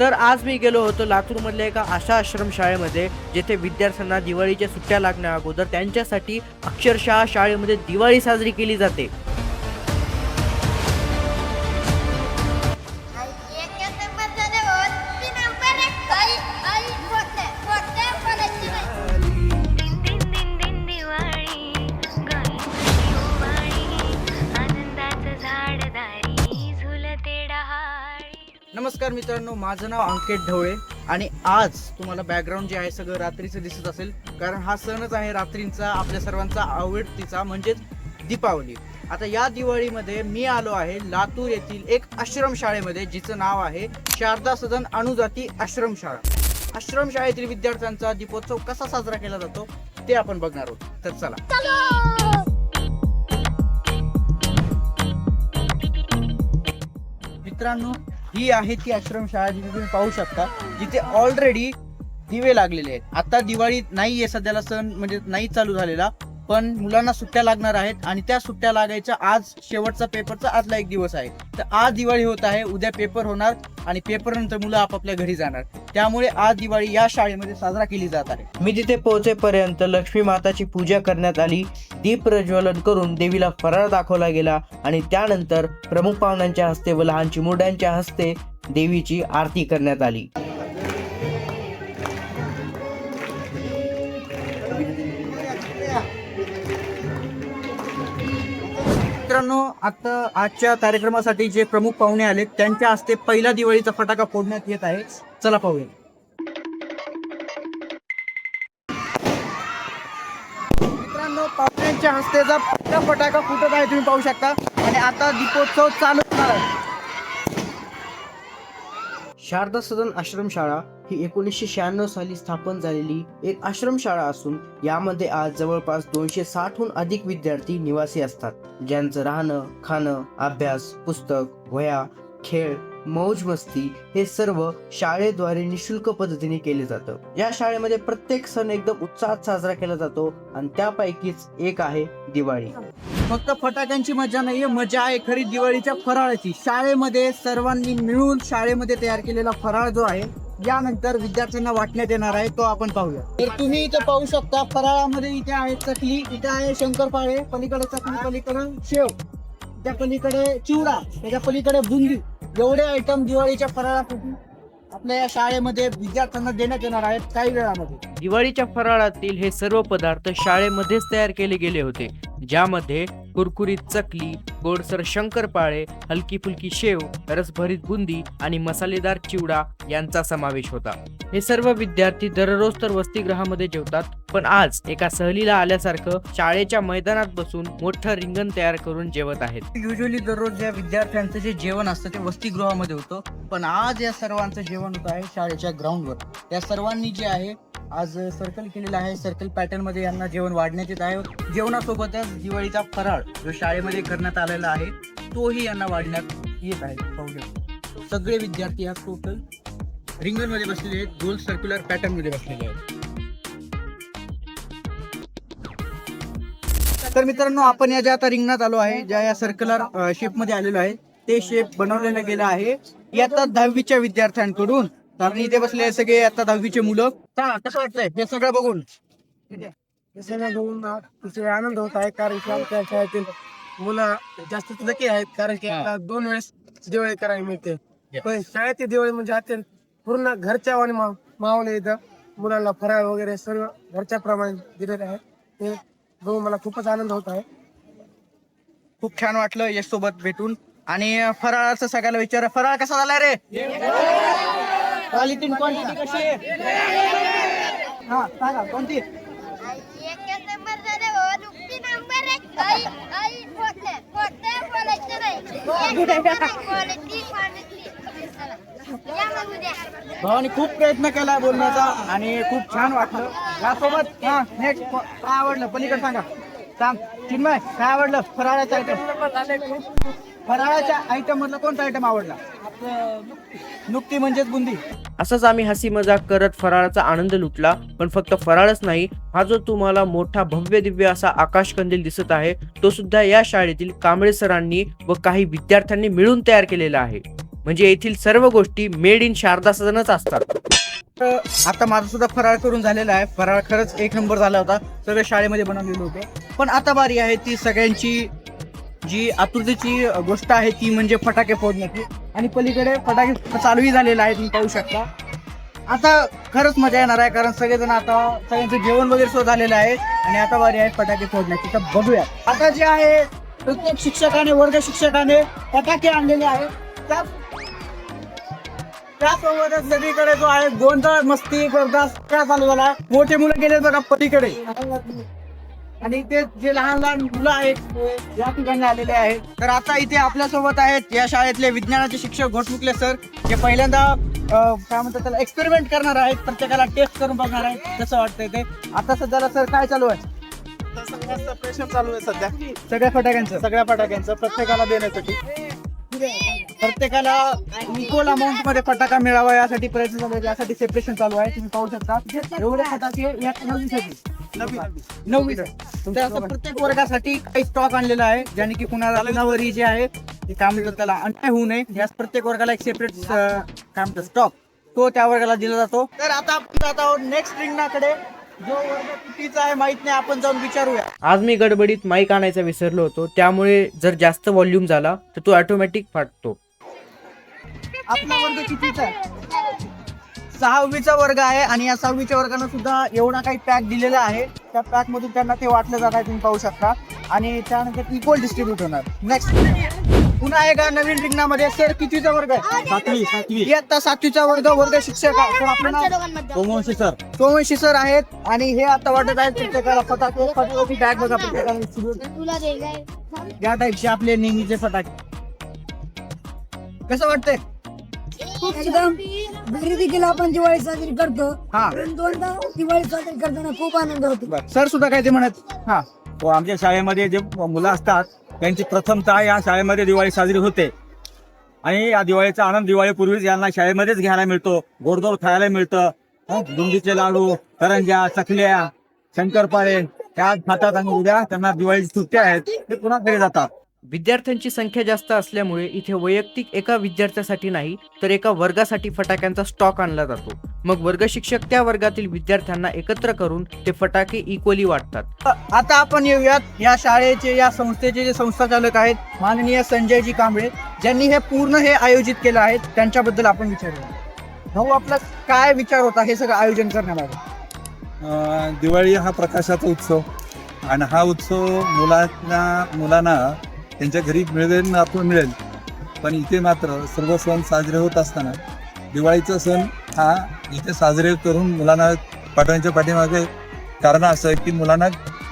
तर आज मी गेलो होतो लातूरमधल्या एका आशा आश्रम शाळेमध्ये जेथे विद्यार्थ्यांना दिवाळीच्या सुट्ट्या लागण्या अगोदर त्यांच्यासाठी अक्षरशः शाळेमध्ये दिवाळी साजरी केली जाते. नमस्कार मित्रांनो माझं नाव अंकित ढवळे आणि आज तुम्हाला बॅकग्राऊंड जे आहे सगळं रात्रीचं दिसत असेल कारण हा सणच आहे रात्रींचा आपल्या सर्वांचा आवडतीचा म्हणजेच दीपावली. आता या दिवाळीमध्ये मी आलो आहे लातूर येथील एक आश्रम शाळेमध्ये जिचं नाव आहे शारदा सदन अणुजाती आश्रमशाळा. आश्रमशाळेतील विद्यार्थ्यांचा दीपोत्सव कसा साजरा केला जातो ते आपण बघणार आहोत. तर चला. मित्रांनो ही आहे ती आश्रमशाळा जिथे तुम्ही पाहू शकता जिथे ऑलरेडी दिवे लागलेले आहेत. आता दिवाळी नाही आहे सध्याला सण म्हणजे नाही चालू झालेला पण मुलांना सुट्ट्या लागणार आहेत आणि त्या सुट्ट्या लागायच्या आज शेवटचा पेपरचा आजला एक दिवस आहे. तर आज दिवाळी होत आहे उद्या पेपर होणार आणि पेपर नंतर मुलं आपापल्या घरी जाणार. त्यामुळे आज दिवाळी या शाळेमध्ये साजरा केली जात आहे. मी तिथे पोहोचेपर्यंत लक्ष्मी माताची पूजा करण्यात आली दीप प्रज्वलन करून देवीला फराळ दाखवला गेला आणि त्यानंतर प्रमुख पाहुण्यांच्या हस्ते व लहान चिमुरड्यांच्या हस्ते देवीची आरती करण्यात आली. मित्रांनो आता आजच्या कार्यक्रमासाठी जे प्रमुख पाहुणे आले त्यांच्या हस्ते पहिला दिवाळीचा फटाका फोडण्यात येत आहे. चला पाहूया. मित्रांनो पाहुण्यांच्या हस्तेचा पहिला फटाका फुटत आहे तुम्ही पाहू शकता. आणि आता दीपोत्सव चालू होणार आहे. शारदा सदन आश्रमशाळा ही एकोणीसशे शहाण्णव साली स्थापन झालेली एक आश्रमशाळा असून यामध्ये आज जवळपास दोनशे साठहून अधिक विद्यार्थी निवासी असतात. ज्यांचं राहणं खाणं अभ्यास पुस्तक वह्या खेळ मौज मस्ती हे सर्व शाळेद्वारे निशुल्क पद्धतीने केले जातं. या शाळेमध्ये प्रत्येक सण एकदम उत्साहात साजरा केला जातो आणि त्यापैकीच एक आहे दिवाळी. फक्त फटाक्यांची मजा नाहीये मजा आहे खरी दिवाळीच्या फराळाची. शाळेमध्ये सर्वांनी मिळून शाळेमध्ये तयार केलेला फराळ जो आहे यानंतर विद्यार्थ्यांना वाटण्यात येणार आहे तो आपण पाहूया. तर तुम्ही इथे पाहू शकता फराळामध्ये इथे आहे चकली इथे आहे शंकरपाळे पलीकडे चकली पलीकडे शेव. त्या पलीकडे चिवडा त्याच्या पलीकडे बुंदी. एवढे आयटम दिवाळीच्या फराळासाठी आपल्या या शाळेमध्ये विद्यार्थ्यांना देण्यात येणार आहेत काही वेळामध्ये. दिवाळीच्या फराळातील हे सर्व पदार्थ शाळेमध्येच तयार केले गेले होते ज्यामध्ये कुरकुरीत चकली गोडसर शंकरपाळे हलकी फुलकी शेव रसभरीत बुंदी आणि मसालेदार चिवडा यांचा समावेश होता. हे सर्व विद्यार्थी दररोज तर वसतिगृहामध्ये जेवतात पण आज एका सहलीला आल्यासारखं शाळेच्या मैदानात बसून मोठं रिंगण तयार करून जेवत आहेत. युजली दररोज या विद्यार्थ्यांचं जे जेवण असतं ते वसतिगृहामध्ये होतं पण आज या सर्वांचं जेवण होत आहे शाळेच्या ग्राउंडवर या सर्वांनी जे आहे आज सर्कल केलेलं आहे. सर्कल पॅटर्नमध्ये यांना जेवण वाढण्यात येत आहे जेवणासोबतच दिवाळीचा फराळ जो शाळेमध्ये करण्यात आलेला आहे तोही यांना वाढण्यात येत आहे. पाहू सगळे विद्यार्थी आज टोटल रिंगणमध्ये बसलेले आहेत. गोल सर्क्युलर पॅटर्नमध्ये बसलेले आहेत. तर मित्रांनो आपण या ज्या आता रिंगणात आलो आहे ज्या या सर्क्युलर शेपमध्ये आलेलो आहे ते शेप बनवलेलं गेलं आहे. इयत्ता दहावीच्या विद्यार्थ्यांकडून कारण इथे बसले सगळे आता दहावीचे मुलं. सांगा कसं वाटतंय? हे सगळं बघून. हे बघून तिथे आनंद होत आहे कारण की आमच्या शाळेतील मुलं जास्त नक्की आहेत कारण की हा. आपल्याला दोन वेळेस दिवाळी करायला मिळते. पण शाळेची दिवाळी म्हणजे अत्यंत पूर्ण घरच्या आणि मावले इथं. मुलांना फराळ वगैरे सर्व घरच्या प्रमाणे दिलेले आहे ते बघून मला खूपच आनंद होत आहे. खूप छान वाटलं यश सोबत भेटून. आणि फराळाचं सगळ्याला विचार. फराळ कसा झाला रे? क्वालिटी क्वांटिटी कशी आहे? हा सांगा कोणती? भावानी खूप प्रयत्न केला बोलण्याचा आणि खूप छान वाटलं. यासोबत हा नेक्स्ट काय आवडलं? पलीकडे सांगा. सांग. चिन्मय काय आवडलं? फराळाचा आयटम फराळाच्या आयटम मधलं कोणता आयटम आवडला? नुकती म्हणजेच बुंदी. असंच आम्ही हसी मजाक करत फराळाचा आनंद लुटला पण फक्त फराळच नाही हा जो तुम्हाला मोठा भव्य दिव्य असा आकाश कंदील दिसत आहे तो सुद्धा या शाळेतील कांबळे सरांनी व काही विद्यार्थ्यांनी मिळून तयार केलेला आहे. म्हणजे येथील सर्व गोष्टी मेड इन शारदा सदनच असतात. तर आता माझा सुद्धा फराळ करून झालेला आहे. फराळ खरंच एक नंबर झाला होता. सगळं शाळेमध्ये बनवलेलं होतं. पण आता बारी आहे ती सगळ्यांची जी आतुरतेची गोष्ट आहे ती म्हणजे फटाके फोडण्याची. आणि पलीकडे फटाके चालूही झालेले आहेत तुम्ही पाहू शकता. आता खरंच मजा येणार आहे कारण सगळेजण आता सगळ्यांचं जेवण वगैरे सुद्धा झालेलं आहे. आणि आता बारी आहे फटाके फोडण्याची. तर बघूया आता जे आहे प्रत्येक शिक्षकाने वर्ग शिक्षकाने फटाके आणलेले आहेत. त्या त्यासोबतच सगळीकडे जो आहे गोंधळ मस्ती स्पर्धा काय चालू झाला. आहे. मोठे मुलं गेले बघा पलीकडे. आणि ते जे लहान लहान मुलं आहेत या ठिकाणी आलेले आहेत. तर आता इथे आपल्यासोबत आहेत या शाळेतले विज्ञानाचे शिक्षक घोटमुकले सर जे पहिल्यांदा काय म्हणतात त्याला एक्सपेरिमेंट करणार आहेत प्रत्येकाला टेस्ट करून बघणार आहेत कसं वाटतंय ते. आता सध्याला सर काय चालू आहे? प्रेशर चालू आहे सध्या. सगळ्या फटाक्यांचं? सगळ्या फटाक्यांचं प्रत्येकाला देण्यासाठी. प्रत्येकाला इक्वल अमाऊंटमध्ये फटाका मिळावा यासाठी प्रयत्न चालू आहे यासाठी सेपरेशन चालू आहे. तुम्ही पाहू शकता. एवढे फटाके या नववीसाठी नववी तर असं प्रत्येक वर्गासाठी काही स्टॉक आणलेला आहे ज्याने की कुणाला कुणावरही जे आहे ते काय म्हणतात त्याला अन्याय होऊ नये यास प्रत्येक वर्गाला एक सेपरेट काय म्हणतात स्टॉक तो त्या वर्गाला दिला जातो. तर आता आपण जात आहोत नेक्स्ट रिंगणाकडे. जो वर्ग चुकीचा आहे माहीत नाही आपण जाऊन विचारूया. आज मी गडबडीत माईक आणायचा विसरलो होतो. त्यामुळे जर जास्त व्हॉल्यूम झाला तर तो ऑटोमॅटिक फाटतो. आपला वर्ग कितीचा आहे. सहावीचा वर्ग आहे आणि या सहावीच्या वर्गानं सुद्धा एवढा काही पॅक दिलेला आहे. त्या पॅक मधून त्यांना ते वाटलं जात आहे तुम्ही पाहू शकता. आणि त्यानंतर इक्वल डिस्ट्रीब्यूट होणार. नेक्स्ट पुन्हा एका नवीन रिंगणामध्ये सर कितीचा वर्ग आहे? सातवी सातवी. इयत्ता सातवीचा वर्ग वर्ग शिक्षक आहे. तर आपलं नाव? सोमवंशी सर. सोमवंशी सर आहेत. आणि हे आता वाटत आहेत प्रत्येकाला फटाके फटाके बॅग बघा प्रत्येकाला. तुला या टाईपचे आपले नेहमीचे फटाके. कसं वाटतंय? एकदम घरी देखील आपण दिवाळी साजरी करतो. हा. पण दोनदा दिवाळी साजरी करताना खूप आनंद होतो. सर सुद्धा काय ते म्हणत? हा. व आमच्या शाळेमध्ये जे मुलं असतात त्यांची प्रथमतः या शाळेमध्ये दिवाळी साजरी होते. आणि या दिवाळीचा आनंद दिवाळीपूर्वीच यांना शाळेमध्येच घ्यायला मिळतो. गोडधोड खायला मिळतं. हं, बुंदीचे लाडू करंज्या चकल्या शंकरपाळे त्या खातात आणि उद्या त्यांना दिवाळीची सुट्ट्या आहेत. ते पुन्हा घरी जातात. विद्यार्थ्यांची संख्या जास्त असल्यामुळे इथे वैयक्तिक एका विद्यार्थ्यासाठी नाही तर एका वर्गासाठी फटाक्यांचा स्टॉक आणला जातो. मग वर्ग शिक्षक त्या वर्गातील विद्यार्थ्यांना एकत्र करून ते फटाके इक्वली वाटतात. आता आपण येऊयात या शाळेचे या संस्थेचे जे संस्थाचालक आहेत माननीय संजयजी कांबळे ज्यांनी हे पूर्ण हे आयोजित केलं आहे त्यांच्याबद्दल आपण विचारूया. भाऊ आपला काय विचार होता हे सगळं आयोजन करण्यामागे? अं, दिवाळी हा प्रकाशाचा उत्सव. आणि हा उत्सव मुलांना मुलांना त्यांच्या घरी मिळेल ना आपण मिळेल. पण इथे मात्र सर्व सण साजरे होत असताना दिवाळीचा सण हा इथे साजरे करून मुलांना पाठवण्याच्या पाठीमागे कारण असं आहे की मुलांना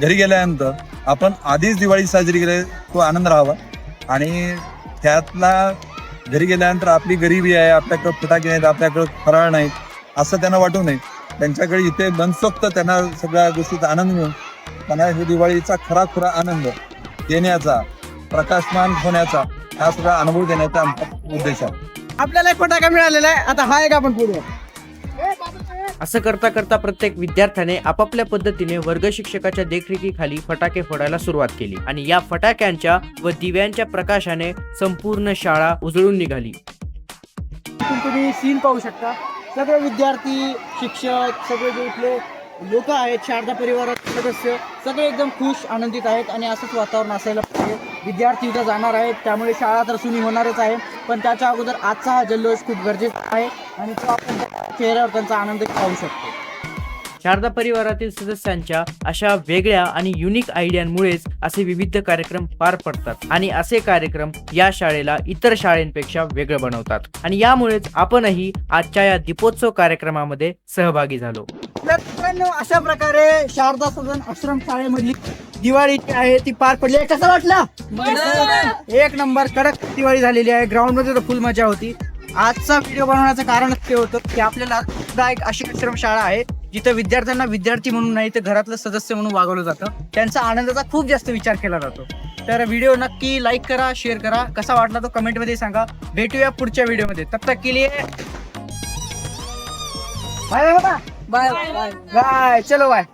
घरी गेल्यानंतर आपण आधीच दिवाळी साजरी केली तो आनंद राहावा. आणि त्यातला घरी गेल्यानंतर आपली गरिबी आहे आपल्याकडं फटाके नाहीत आपल्याकडं फराळ नाहीत असं त्यांना वाटू नये. त्यांच्याकडे इथे मनसोक्त त्यांना सगळ्या गोष्टीचा आनंद मिळून त्यांना हे दिवाळीचा खरा खरा आनंद देण्याचा प्रकाशमान होण्याचा हा सगळा अनुभव देण्याचा आमचा उद्देश आहे. आपल्याला एक फटाका मिळालेला आहे. आता हा एक आपण पुढे. असं करता करता प्रत्येक विद्यार्थ्याने आपापल्या पद्धतीने वर्ग शिक्षकाच्या देखरेखीखाली फटाके फोडायला सुरुवात केली आणि या फटाक्यांच्या व दिव्यांच्या प्रकाशाने संपूर्ण शाळा उजळून निघाली. तुम्ही सीन पाहू शकता. सगळे विद्यार्थी शिक्षक सगळे जे इथले लोक आहेत शारदा परिवारात सदस्य सगळे एकदम खुश आनंदित आहेत आणि असंच वातावरण असायला पाहिजे. विद्यार्थी इथं जाणार आहेत त्यामुळे शाळा तर सुनी होणारच आहे पण त्याच्या अगोदर आजचा हा जल्लोष खूप गरजेचा आहे आणि तो आपण चेहऱ्यावर त्यांचा आनंद पाहू शकतो. शारदा परिवारातील सदस्यांच्या अशा वेगळ्या आणि युनिक आयडियांमुळेच असे विविध कार्यक्रम पार पडतात. आणि असे कार्यक्रम या शाळेला इतर शाळेंपेक्षा वेगळं बनवतात. आणि यामुळेच आपणही आजच्या या दीपोत्सव कार्यक्रमामध्ये सहभागी झालो. अशा प्रकारे शारदा सदन आश्रम शाळेमधली दिवाळी जी आहे ती पार पडली. आहे कसं वाटलं? एक नंबर कडक दिवाळी झालेली आहे. ग्राउंडमध्ये तर फुल मजा होती. आजचा व्हिडिओ बनवण्याचं कारणच ते होतं की आपल्याला सुद्धा एक अशी आश्रम शाळा आहे. जिथं विद्यार्थ्यांना विद्यार्थी म्हणून नाही तर घरातलं सदस्य म्हणून वागवलं जातं. त्यांचा आनंदाचा खूप जास्त विचार केला जातो. तर व्हिडिओ नक्की लाईक करा शेअर करा. कसा वाटला तो कमेंटमध्ये सांगा. भेटूया पुढच्या व्हिडिओमध्ये तब तक के लिए bye bye bye bye bye चलो बाय